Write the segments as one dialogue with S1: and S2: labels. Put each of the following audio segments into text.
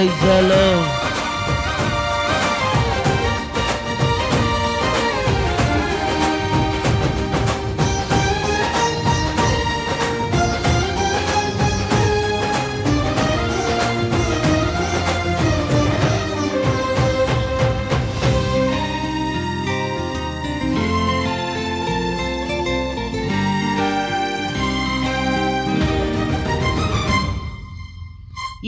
S1: eyes alone.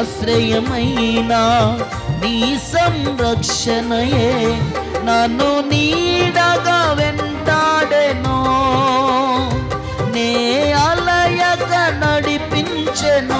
S1: ఆశ్రయమైనా నీ సంరక్షణయే. నన్ను నీడగా వెంటాడెను. నే అలయక నడిపించెను.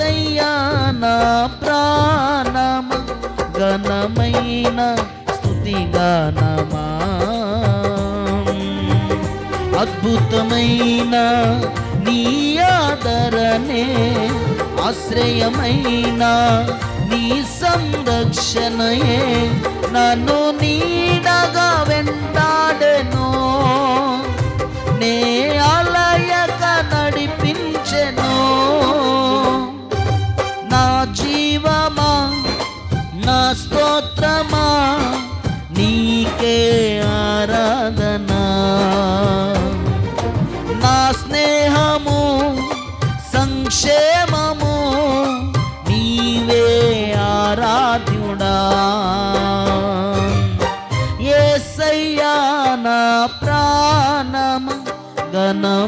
S1: ఏసయ్యా నా ప్రాణమ ఘనమైన స్థుతిగానమా అద్భుతమైన నీ ఆదరణే ఆశ్రయమైన నీ సంరక్షణయే. నన్ను నీడగా వెంటాడెను నే అలయక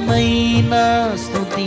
S1: ఘనమైన స్థుతి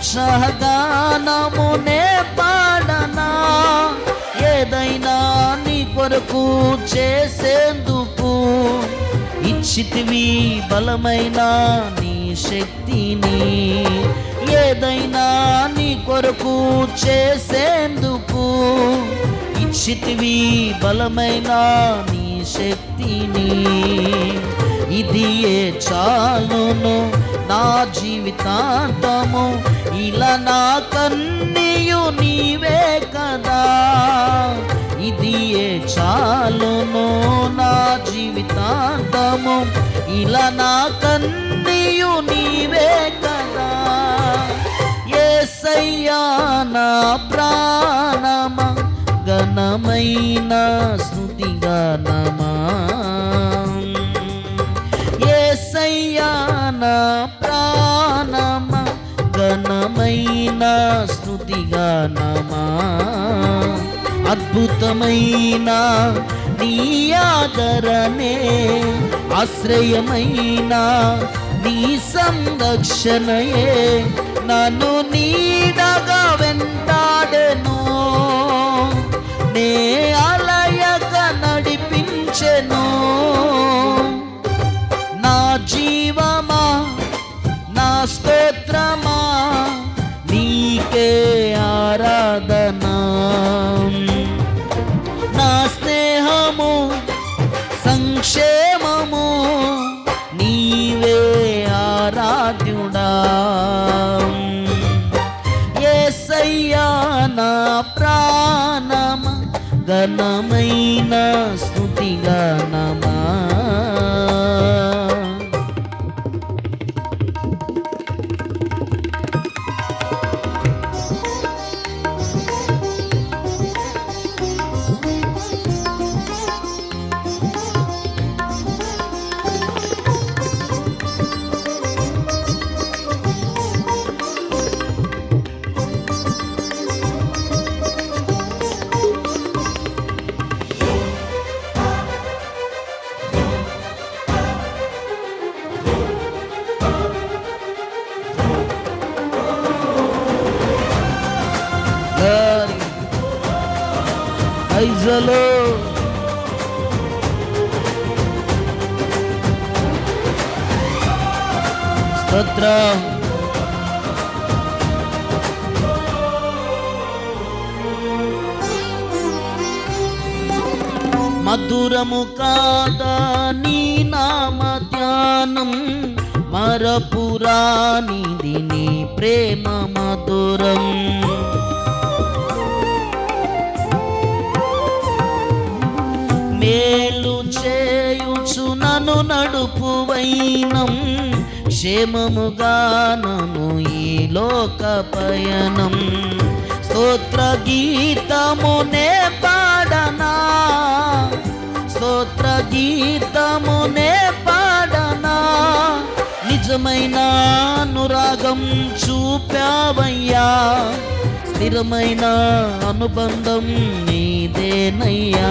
S1: ఉత్సాహగానమునే పాడనా? ఏదైనా నీ కొరకు చేసేందుకు ఇచ్చితివి బలమైన నీ శక్తిని. ఏదైనా నీ కొరకు చేసేందుకు ఇచ్చితివి బలమైన నీ శక్తిని. ఇదియే చాలును నా జీవితాంతము. ఇలా నా కన్నీయు నీవే కదా. ఇదియే చాలును నా జీవితాంతము. ఇలా నా కన్నీయు నీవే కదా. ఏసయ్యా నా ప్రాణమా ఘనమైన ఘనమైన నమా. అద్భుతమైన నీ ఆదరణే ఆశ్రయమైన నీ సంరక్షణయే. నన్ను నీడగా వెంటాడెను నే అలయక నడిపించెను. ఆరాధన? నా స్నేహము సంక్షేమము నీవే ఆరాధ్యుడా. ఏసయ్యా నా ప్రాణమ ఘనమైన స్థుతి గణమా Praise the స్తోత్రం. మధురము కాదా నీ నామ ధ్యానం మరపురానిది నీ ప్రేమ మధురం. పయనం వైనం క్షేమముగా ఈ లోక పయనం. స్తోత్ర గీతమునే పాడనా? స్తోత్ర గీతమునే పాడనా? నిజమైన అనురాగం చూపావయ్యా. స్థిరమైన అనుబంధం నీదేనయ్యా.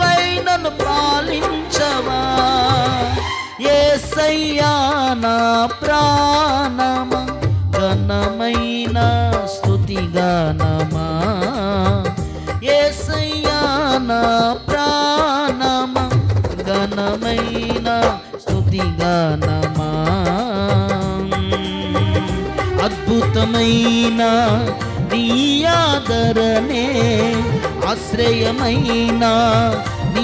S1: నన్ను పాలించవా ఏసయ్యా నా ప్రాణమ? ఘనమైన స్థుతిగానమా ఏసయ్యా నా ప్రాణమ? ఘనమైన స్థుతిగానమా అద్భుతమైన నీ ఆదరణే ఆశ్రయమైన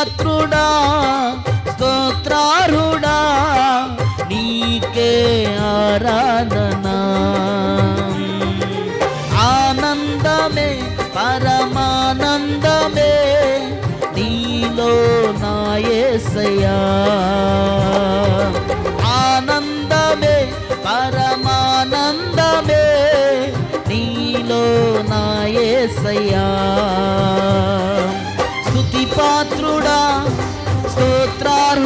S1: పాత్రుడా స్తోత్రారుడా నీకే ఆరాధనా. ఆనందమే పరమానందమే నీలో నాయసయా ఆనందమే పరమానందమే నీలో నాయసయా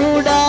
S1: కూడా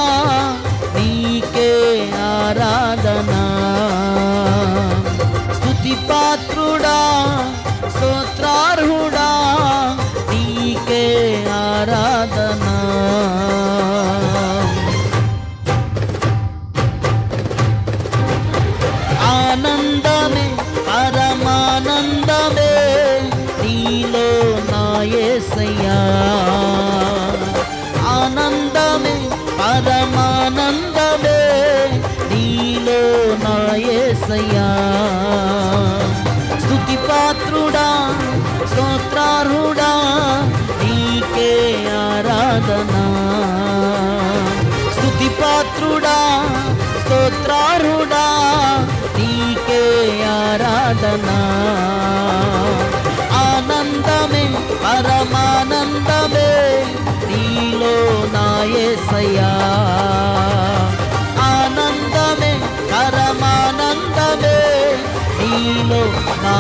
S1: నాయసయ్యా స్థుతి పాత్రుడా స్తోత్రారుడా నీకే ఆరాధనా. స్థుతి పాత్రుడా స్తోత్రారుడా నీకే ఆరాధనా. ఆనందమే పరమానందమే నీలో నాయసయ్యా ఆనందమే స్థితిలో నా